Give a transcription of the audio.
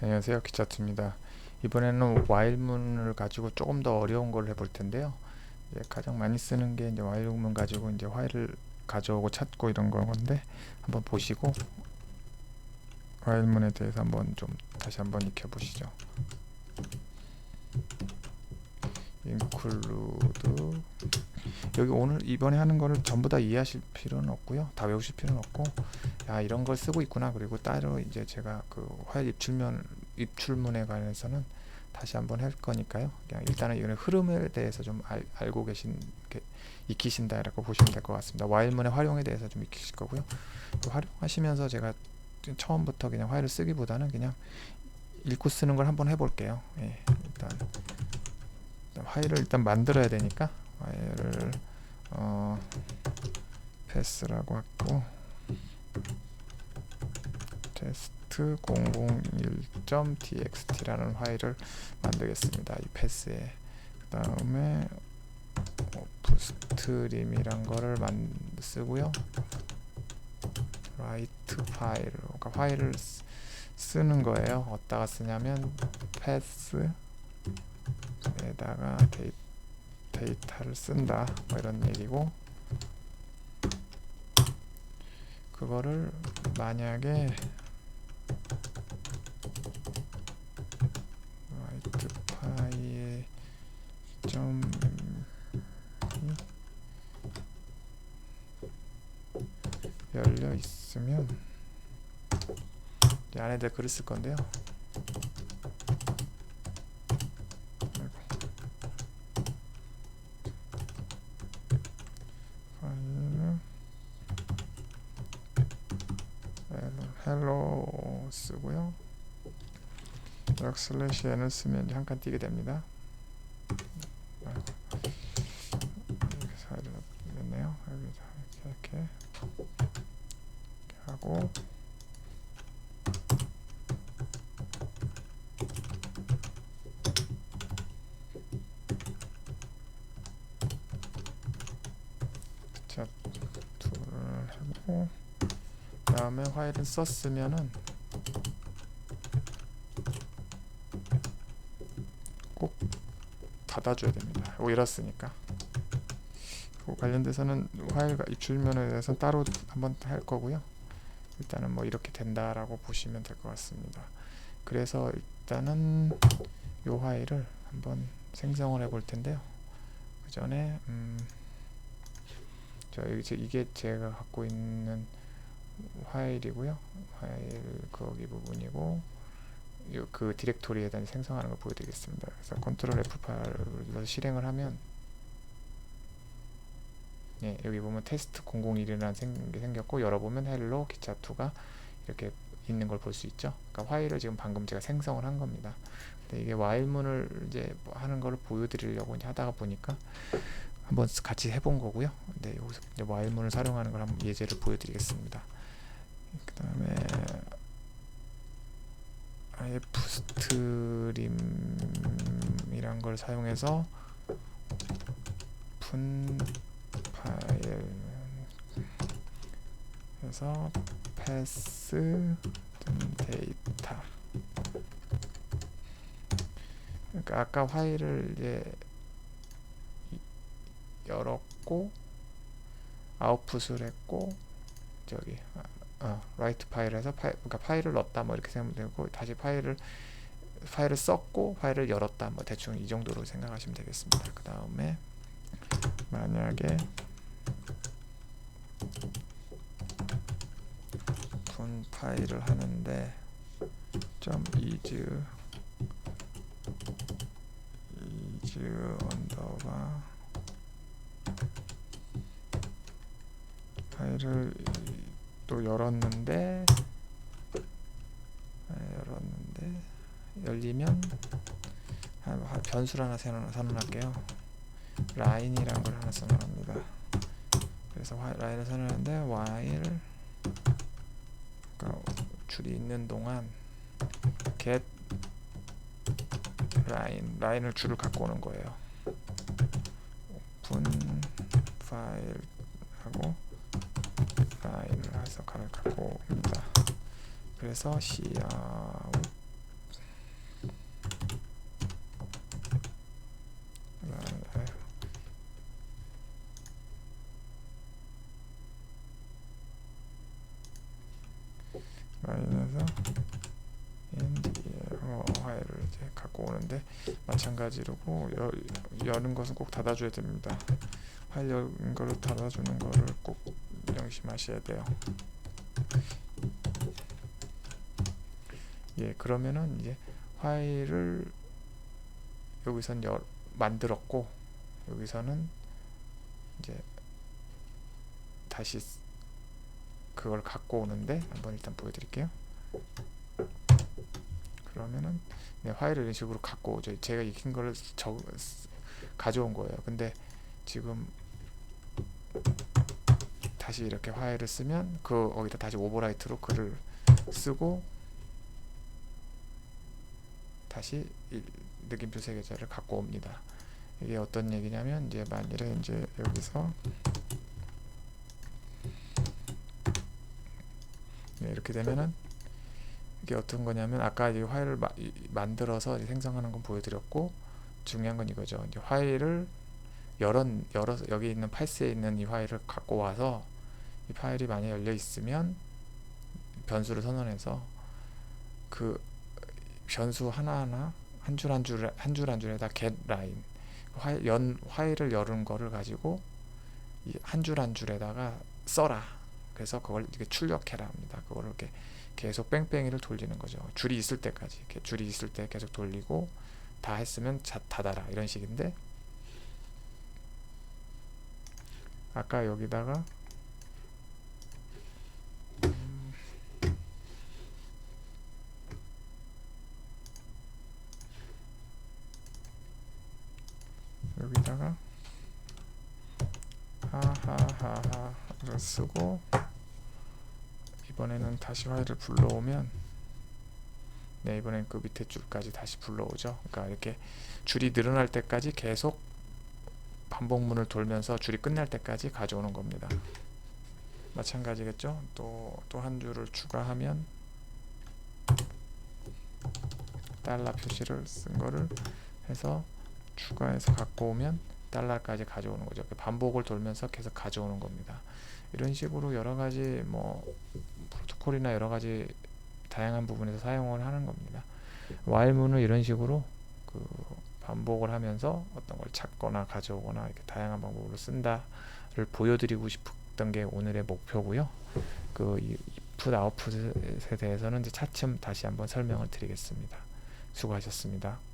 안녕하세요. 기차투입니다. 이번에는 와일문을 가지고 조금 더 어려운 걸 해볼 텐데요. 가장 많이 쓰는 게 이제 와일문 가지고 이제 화일을 가져오고 찾고 이런 건데 한번 보시고 와일문에 대해서 한번 좀 다시 한번 익혀 보시죠 인클루드 여기 오늘 이번에 하는 거를 전부 다 이해하실 필요는 없고요. 다 외우실 필요는 없고 야 이런 걸 쓰고 있구나. 그리고 따로 이제 제가 그 화일 입출문 입출문에 관해서는 다시 한번 할 거니까요. 그냥 일단은 이런 흐름에 대해서 좀 알, 알고 계신 게 익히신다 라고 보시면 될 것 같습니다. 와일문의 활용에 대해서 좀 익히실 거고요. 또 활용하시면서 제가 처음부터 그냥 화일을 쓰기보다는 그냥 읽고 쓰는 걸 한번 해볼게요. 예, 일단 화일을 일단 만들어야 되니까 화일을 어, 패스라고 하고 테스트 001.txt라는 파일을 만들겠습니다. 이 패스에 그 다음에 오프스트림이란 거를 만 쓰고요. 라이트 파일, 그러니까 파일을 쓰 는 거예요. 어디다가 쓰냐면 패스 에다가 데이, 데이터를 쓴다 뭐 이런 얘기고 그거를 만약에 라이트 파이에 점 열려 있으면 이 안에다 글을 쓸 건데요. 헬로 쓰고요. 역 슬래시 n을 쓰면 한칸 띄게 됩니다. 이렇게 사이를 냈네요. 여기다 이렇게, 이렇게 하고 자, 둘을 하고 다음에 화일을 썼으면은 꼭 닫아줘야 됩니다. 그 관련돼서는 화일과 입출면에 대해서 따로 한번 할 거고요. 일단은 뭐 이렇게 된다라고 보시면 될 것 같습니다. 그래서 일단은 요 화일을 한번 생성을 해 볼 텐데요. 그 전에 음, 저 이게 제가 갖고 있는 파일이고요. 파일 거기 부분이고 그 디렉토리에 대한 생성하는 걸 보여드리겠습니다. 그래서 컨트롤 F8을 눌러서 실행을 하면 예, 여기 보면 테스트 001이라는 게 생겼고 열어보면 헬로 기차2가 이렇게 있는 걸 볼 수 있죠. 그러니까 파일을 지금 방금 제가 생성을 한 겁니다. 근데 이게 와일문을 이제 뭐 하는 거를 보여드리려고 이제 하다가 보니까 한번 같이 해본 거고요. 네, 여기서 와일문을 사용하는 걸 한번 예제를 보여드리겠습니다. 그 다음에 IF 스트림이란 걸 사용해서 푼 파일 그래서 패스 데이터. 그러니까 아까 파일을 이제 열었고 아웃풋을 했고 저기 어, 라이트 파일에서 파일, 그러니까 파일을 넣었다 뭐 이렇게 생각하면 되고 다시 파일을 파일을 썼고 파일을 열었다 뭐 대충 이 정도로 생각하시면 되겠습니다. 그 다음에 만약에 분 파일을 하는데 점 is is 언더바 파일을 또 열었는데 네, 열었는데 열리면 변수를 하나 선언할게요. 라인이란 걸 하나 선언합니다. 그래서 라인을 선언하는데 while 그러니까 줄이 있는 동안 get 라인 라인을 줄을 갖고 오는 거예요. 오픈 파일 하고 해석함을 갖고 있다. 그래서 시아웃 마이너서 인디어화를 이제 갖고 오는데 마찬가지로고 여, 여는 것은 꼭 닫아줘야 됩니다. 활 여는 거를 닫아주는 거를 꼭 명심하셔야 돼요. 예, 그러면은 이제 파일을 여기선 열, 만들었고 여기서는 이제 다시 쓰- 그걸 갖고 오는데 한번 일단 보여드릴게요. 그러면은 네, 파일을 이런 식으로 갖고 오죠. 제가 익힌 적, 쓰- 가져온 거예요. 근데 지금 다시 이렇게 파일을 쓰면 그 거기다 다시 오버라이트로 글을 쓰고 다시 이 느낌표 세 계좌를 갖고 옵니다. 이게 어떤 얘기냐면 이제 만일에 이제 여기서 네, 이렇게 되면은 이게 어떤 거냐면 아까 이 파일을 마, 이- 만들어서 생성하는 건 보여드렸고 중요한 건 이거죠. 이제 파일을 열어 열어서 여기 있는 파스에 있는 이 파일을 갖고 와서 이 파일이 만약 열려 있으면 변수를 선언해서 그 변수 하나하나 한 줄 한 줄 한 줄 한 줄에다 get line 연 파일을 열은 거를 가지고 한 줄 한 줄에다가 써라. 그래서 그걸 이렇게 출력해라 합니다. 그거를 이렇게 계속 뺑뺑이를 돌리는 거죠. 줄이 있을 때까지 이렇게 줄이 있을 때 계속 돌리고 다 했으면 자, 닫아라 이런 식인데 아까 여기다가 여기다가 하하하하를 쓰고 이번에는 다시 파일을 불러오면 네 이번엔 그 밑에 줄까지 다시 불러오죠. 그러니까 이렇게 줄이 늘어날 때까지 계속 반복문을 돌면서 줄이 끝날 때까지 가져오는 겁니다. 마찬가지겠죠? 또 또 한 줄을 추가하면 달러 표시를 쓴 거를 해서 추가해서 갖고 오면 달러까지 가져오는 거죠. 그 반복을 돌면서 계속 가져오는 겁니다. 이런 식으로 여러 가지 뭐 프로토콜이나 여러 가지 다양한 부분에서 사용을 하는 겁니다. while문을 이런 식으로 그 반복을 하면서 어떤 걸 찾거나 가져오거나 이렇게 다양한 방법으로 쓴다를 보여드리고 싶었던 게 오늘의 목표고요. 그 input output에 대해서는 이제 차츰 다시 한번 설명을 드리겠습니다. 수고하셨습니다.